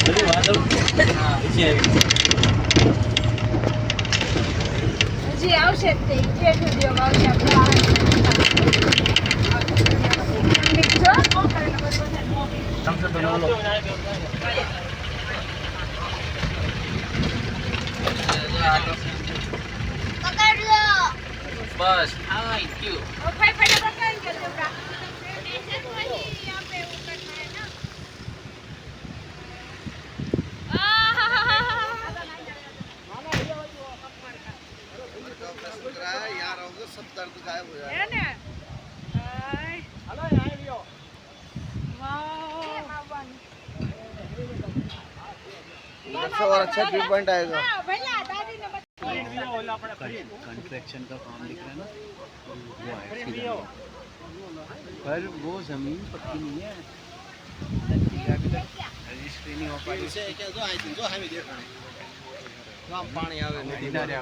બધી વાતો પછી આવી હજી આવશે જ તે જે વિડીયો આવશે આપણે તમને તો બસ થેન્ક યુ यहाँ रहोगे सब दर्द गायब हो जाएगा હે ને હાય. વાવ. उधर से और अच्छा व्यू पॉइंट आएगा कंस्ट्रक्शन का काम दिख रहा है ना? वो है पर वो ज़मीन पक्की नहीं है। रजिस्ट्री नहीं हो पाई। जो है देख रहे हैं पानी आवे किनारे